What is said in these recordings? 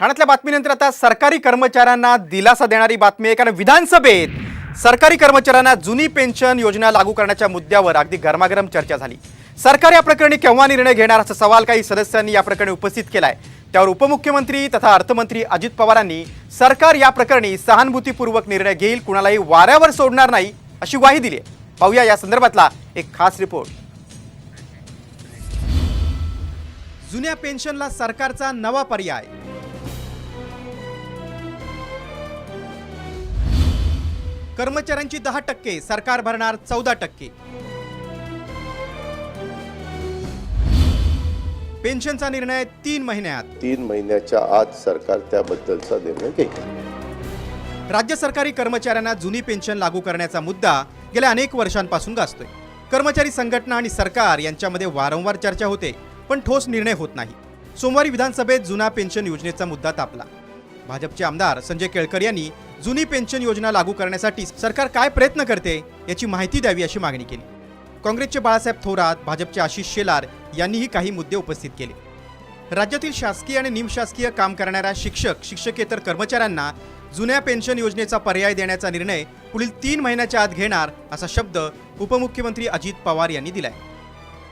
ठाण्यातल्या बातमीनंतर आता सरकारी कर्मचाऱ्यांना दिलासा देणारी बातमी आहे. कारण विधानसभेत सरकारी कर्मचाऱ्यांना जुनी पेन्शन योजना लागू करण्याच्या मुद्द्यावर अगदी गरमागरम चर्चा झाली. सरकार या प्रकरणी केव्हा निर्णय घेणार असा सवाल काही सदस्यांनी या प्रकरणी उपस्थित केलाय. त्यावर उपमुख्यमंत्री तथा अर्थमंत्री अजित पवारांनी सरकार या प्रकरणी सहानुभूतीपूर्वक निर्णय घेईल कुणालाही वाऱ्यावर सोडणार नाही अशी ग्वाही दिली आहे. पाहूया या संदर्भातला एक खास रिपोर्ट. जुन्या पेन्शनला सरकारचा नवा पर्याय. कर्मचाऱ्यांची दहा टक्के सरकार भरणार चौदा टक्के. पेन्शनचा निर्णय तीन महिन्यात. तीन महिन्याच्या आत सरकार त्याबद्दलचा निर्णय घेईल. राज्य सरकारी कर्मचाऱ्यांना जुनी पेन्शन लागू करण्याचा मुद्दा गेल्या अनेक वर्षांपासून गाजतोय. कर्मचारी संघटना आणि सरकार यांच्यामध्ये वारंवार चर्चा होते पण ठोस निर्णय होत नाही. सोमवारी विधानसभेत जुना पेन्शन योजनेचा मुद्दा तापला. भाजपचे आमदार संजय केळकर यांनी जुनी पेन्शन योजना लागू करण्यासाठी सरकार काय प्रयत्न करते याची माहिती द्यावी अशी मागणी केली. काँग्रेसचे बाळासाहेब थोरात भाजपचे आशिष शेलार यांनीही काही मुद्दे उपस्थित केले. राज्यातील शासकीय आणि निमशासकीय काम करणाऱ्या शिक्षक शिक्षकेतर कर्मचाऱ्यांना जुन्या पेन्शन योजनेचा पर्याय देण्याचा निर्णय पुढील तीन महिन्याच्या आत घेणार असा शब्द उपमुख्यमंत्री अजित पवार यांनी दिलाय.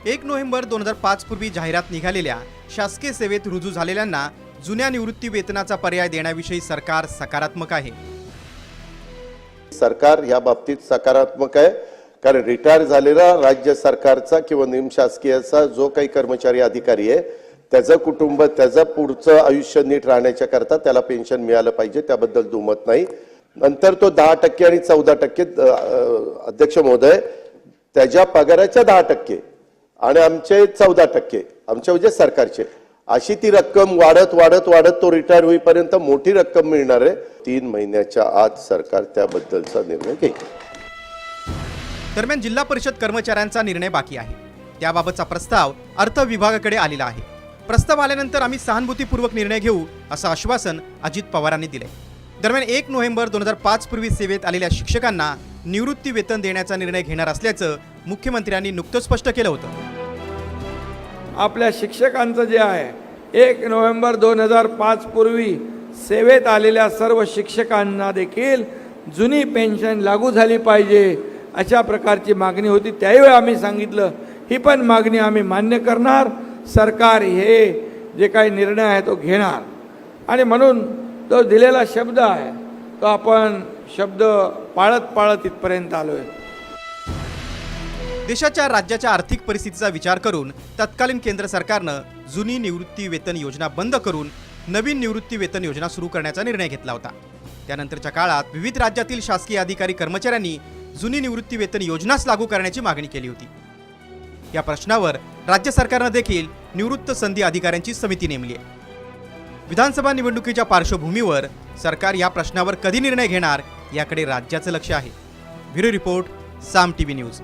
एक नोव्हेंबर दोन हजार पाच पूर्वी जाहिरात निघालेल्या शासकीय सेवेत रुजू झालेल्यांना जुन्या निवृत्ती वेतनाचा पर्याय देण्याविषयी सरकार सकारात्मक आहे. सरकार या बाबतीत सकारात्मक आहे. कारण रिटायर झालेला राज्य सरकारचा किंवा निमशासकीयचा जो काही कर्मचारी अधिकारी आहे त्याचं कुटुंब त्याचं पुढचं आयुष्य नीट राहण्याच्या करता त्याला पेन्शन मिळालं पाहिजे त्याबद्दल दुमत नाही. नंतर तो दहा टक्के आणि चौदा टक्के अध्यक्ष महोदय त्याच्या पगाराच्या दहा टक्के आणि आमचे चौदा टक्के आमचे म्हणजे सरकारचे. अशी ती रक्कम वाढत वाढत वाढत तो रिटायर होईपर्यंत मोठी रक्कम मिळणार आहे. तीन महिन्याच्या आत सरकार त्याबद्दलचा निर्णय घेईल. दरम्यान जिल्हा परिषद कर्मचाऱ्यांचा निर्णय बाकी आहे. त्याबाबतचा प्रस्ताव अर्थ विभागाकडे आलेला आहे. प्रस्ताव आल्यानंतर आम्ही सहानुभूतीपूर्वक निर्णय घेऊ असं आश्वासन अजित पवारांनी दिले दरम्यान एक नोव्हेंबर दोन हजार पाच पूर्वी सेवेत आलेल्या शिक्षकांना निवृत्ती वेतन देण्याचा निर्णय घेणार असल्याचं मुख्यमंत्र्यांनी नुकतंच स्पष्ट केलं होतं. आपल्या शिक्षकांचं जे आहे एक नोव्हेंबर दोन हजार पाच पूर्वी सेवेत आलेल्या सर्व शिक्षकांना देखील जुनी पेन्शन लागू झाली पाहिजे अशा प्रकारची मागणी होती. त्यावेळी आम्ही सांगितलं ही पण मागणी आम्ही मान्य करणार सरकार हे जे काही निर्णय आहे तो घेणार. आणि म्हणून तो दिलेला शब्द आहे तो आपण शब्द पाळत पाळत इथपर्यंत आलो आहे देशाच्या राज्याच्या आर्थिक परिस्थितीचा विचार करून तत्कालीन केंद्र सरकारनं जुनी निवृत्ती वेतन योजना बंद करून नवीन निवृत्ती वेतन योजना सुरू करण्याचा निर्णय घेतला होता. त्यानंतरच्या काळात विविध राज्यातील शासकीय अधिकारी कर्मचाऱ्यांनी जुनी निवृत्ती वेतन योजनाच लागू करण्याची मागणी केली होती. या प्रश्नावर राज्य सरकारनं देखील निवृत्त संधी अधिकाऱ्यांची समिती नेमली आहे. विधानसभा निवडणुकीच्या पार्श्वभूमीवर सरकार या प्रश्नावर कधी निर्णय घेणार याकडे राज्याचं लक्ष आहे. Bureau report Saam TV news.